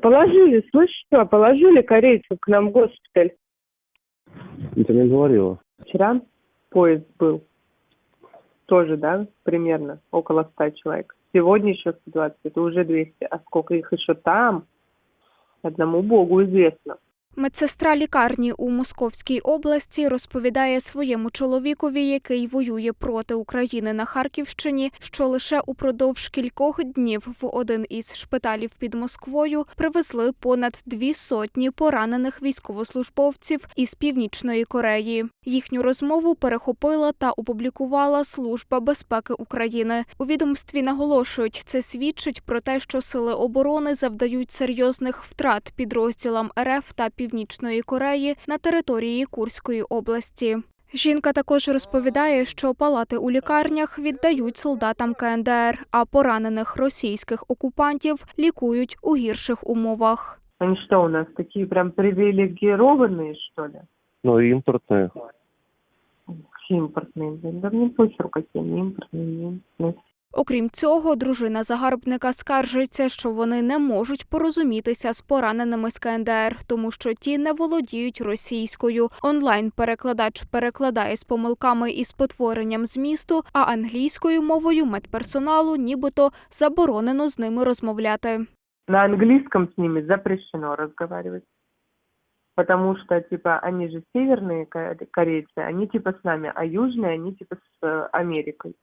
Положили, слышь, что, положили корейцев к нам в госпиталь. Ты мне говорила. Вчера поезд был. Тоже, да, примерно, около 100 человек. Сегодня еще 120, это уже 200. А сколько их еще там, одному богу известно. Медсестра лікарні у Московській області розповідає своєму чоловікові, який воює проти України на Харківщині, що лише упродовж кількох днів в один із шпиталів під Москвою привезли понад дві сотні поранених військовослужбовців із північної Кореї. Їхню розмову перехопила та опублікувала Служба безпеки України. У відомстві наголошують, це свідчить про те, що сили оборони завдають серйозних втрат підрозділам РФ та Північної Кореї на території Курської області. Жінка також розповідає, що палати у лікарнях віддають солдатам КНДР, а поранених російських окупантів лікують у гірших умовах. Они что у нас, такие прям привилегированные, что ли? Ну, импортные. Импортные, блин. Да мне похеру какие они импортные, не импортные. Окрім цього, дружина загарбника скаржиться, що вони не можуть порозумітися з пораненими з КНДР, тому що ті не володіють російською. Онлайн-перекладач перекладає з помилками і спотворенням змісту, а англійською мовою медперсоналу нібито заборонено з ними розмовляти. На английском с ними запрещено разговаривать. Потому что, типа, они же северные ко- корейцы, они типа с нами, а южные, они типа с э, Америкой.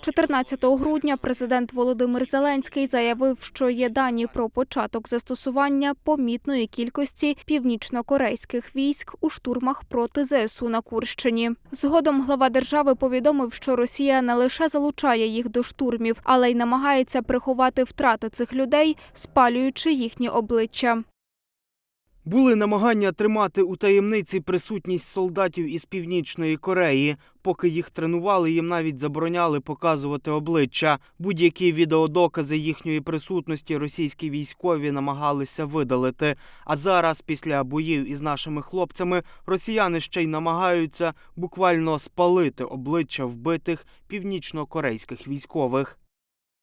14 грудня президент Володимир Зеленський заявив, що є дані про початок застосування помітної кількості північно-корейських військ у штурмах проти ЗСУ на Курщині. Згодом глава держави повідомив, що Росія не лише залучає їх до штурмів, але й намагається приховати втрати цих людей, спалюючи їхні обличчя. Були намагання тримати у таємниці присутність солдатів із північної Кореї. Поки їх тренували, їм навіть забороняли показувати обличчя. Будь-які відеодокази їхньої присутності російські військові намагалися видалити. А зараз, після боїв із нашими хлопцями, росіяни ще й намагаються буквально спалити обличчя вбитих північно-корейських військових.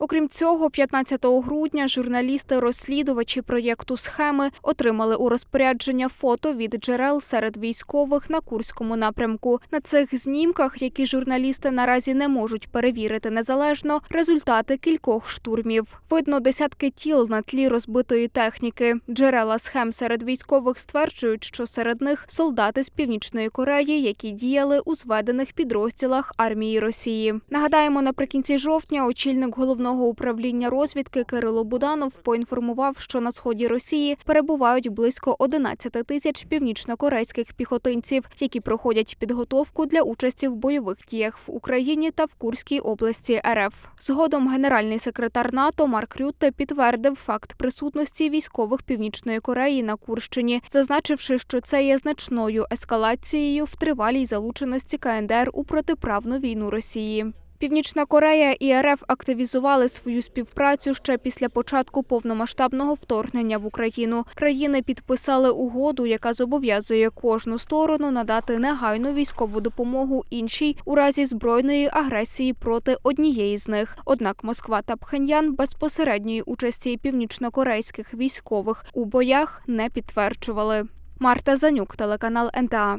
Окрім цього, 15 грудня журналісти-розслідувачі проєкту схеми отримали у розпорядження фото від джерел серед військових на курському напрямку. На цих знімках, які журналісти наразі не можуть перевірити незалежно, результати кількох штурмів. Видно десятки тіл на тлі розбитої техніки. Джерела схем серед військових стверджують, що серед них солдати з північної Кореї, які діяли у зведених підрозділах армії Росії. Нагадаємо, наприкінці жовтня очільник головного управління розвідки Кирило Буданов поінформував, що на сході Росії перебувають близько 11 тисяч північнокорейських піхотинців, які проходять підготовку для участі в бойових діях в Україні та в Курській області РФ. Згодом генеральний секретар НАТО Марк Рютте підтвердив факт присутності військових Північної Кореї на Курщині, зазначивши, що це є значною ескалацією в тривалій залученості КНДР у протиправну війну Росії. Північна Корея і РФ активізували свою співпрацю ще після початку повномасштабного вторгнення в Україну. Країни підписали угоду, яка зобов'язує кожну сторону надати негайну військову допомогу іншій у разі збройної агресії проти однієї з них. Однак Москва та Пхеньян безпосередньої участі північнокорейських військових у боях не підтверджували. Марта Занюк, телеканал НТА.